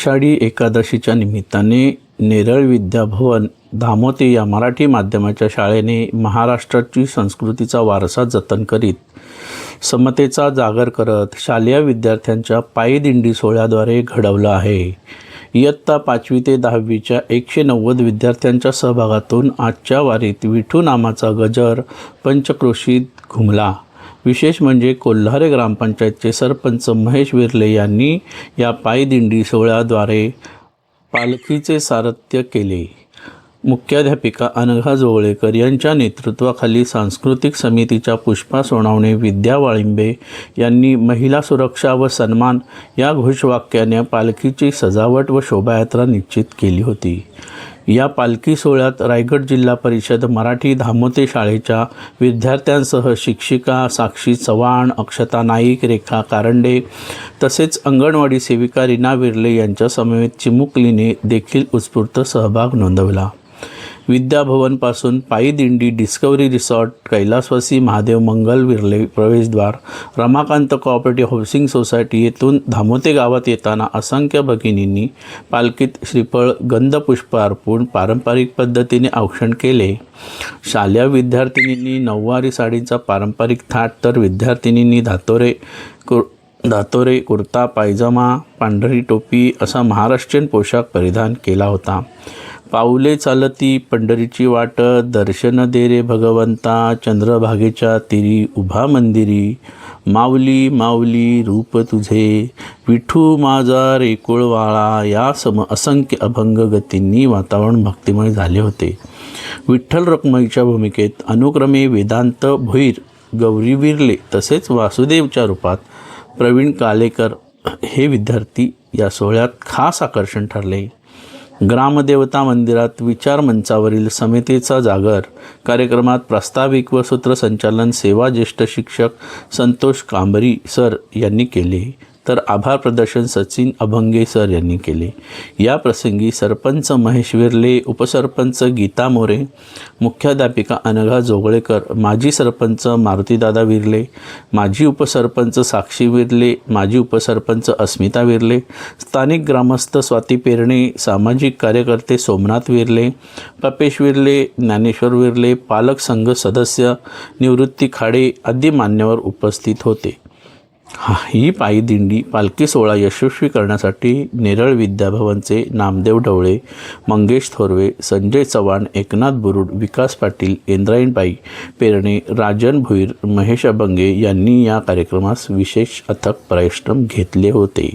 आषाढी एकादशीच्या निमित्ताने नेरळ विद्याभवन धामोते या मराठी माध्यमाच्या शाळेने महाराष्ट्राची संस्कृतीचा वारसा जतन करीत समतेचा जागर करत शालेय विद्यार्थ्यांच्या पायीदिंडी सोहळ्याद्वारे घडवलं आहे. इयत्ता पाचवी ते दहावीच्या एकशे नव्वद विद्यार्थ्यांच्या सहभागातून आजच्या वारीत विठू नामाचा गजर पंचक्रोशीत घुमला. विशेष म्हणजे कोल्हारे ग्रामपंचायतचे सरपंच महेश विर्ले यांनी या पायदिंडी सोहळ्याद्वारे पालखीचे सारथ्य केले. मुख्याध्यापिका अनघा जोवळेकर यांच्या नेतृत्वाखाली सांस्कृतिक समितीच्या पुष्पा सोनावणे विद्या वाळिंबे यांनी महिला सुरक्षा व सन्मान या घोषवाक्याने पालखीची सजावट व शोभायात्रा निश्चित केली होती. या पालखी सोहळ्यात रायगड जिल्हा परिषद मराठी धामोते शाळेच्या विद्यार्थ्यांसह शिक्षिका साक्षी चव्हाण अक्षता नाईक रेखा कारंडे तसेच अंगणवाडी सेविका रीना विर्ले यांच्या समवेत चिमुकलीने देखील उत्स्फूर्त सहभाग नोंदवला. विद्याभवनपासून पायी दिंडी डिस्कवरी रिसॉर्ट कैलासवासी महादेव मंगल विरले प्रवेशद्वार रमाकांत कॉपरेटिव्ह हाऊसिंग सोसायटी येथून धामोते गावात येताना असंख्य भगिनींनी पालखीत श्रीफळ गंधपुष्प अर्पून पारंपरिक पद्धतीने औक्षण केले. शालेय विद्यार्थिनींनी नऊवारी साडीचा पारंपरिक थाट तर विद्यार्थिनींनी धातोरे कुर धातोरे कुर्ता पायजमा पांढरी टोपी असा महाराष्ट्रीयन पोशाख परिधान केला होता. पाऊले चालती पंढरीची वाट दर्शन दे रे भगवंता चंद्रभागेच्या तिरी उभा मंदिरी. माऊली माऊली रूप तुझे. विठू माझा रेकुळवाळा या सम असंख्य अभंग गतींनी वातावरण भक्तिमय झाले होते. विठ्ठल रक्मईच्या भूमिकेत अनुक्रमे वेदांत भोईर गौरी विरले तसेच वासुदेवच्या रूपात प्रवीण कालेकर हे विद्यार्थी या सोहळ्यात खास आकर्षण ठरले. ग्रामदेवता मंदिरात विचार मंचावरील समितीचा जागर. कार्यक्रमात प्रास्ताविक व सूत्रसंचालन सेवा ज्येष्ठ शिक्षक संतोष कांबरी सर यांनी केले. तर आभार प्रदर्शन सचिन अभंगे सर यांनी केले. या प्रसंगी सरपंच महेश विर्ले उपसरपंच गीता मोरे मुख्याध्यापिका अनघा जोगळेकर माजी सरपंच मारुतीदादा विर्ले माजी उपसरपंच साक्षी विर्ले माजी उपसरपंच अस्मिता विर्ले स्थानिक ग्रामस्थ स्वाती पेरणे सामाजिक कार्यकर्ते सोमनाथ विर्ले पपेश विर्ले ज्ञानेश्वर विर्ले पालक संघ सदस्य निवृत्ती खाडे आदी मान्यवर उपस्थित होते. हा ही पायी दिंडी पालखी सोहळा यशस्वी करण्यासाठी नेरळ विद्याभवनचे नामदेव ढवळे मंगेश थोरवे संजय चव्हाण एकनाथ बुरुड विकास पाटील इंद्रायणबाई पेरणे राजन भुईर महेश अभंगे यांनी या कार्यक्रमास विशेष अथक परिश्रम घेतले होते.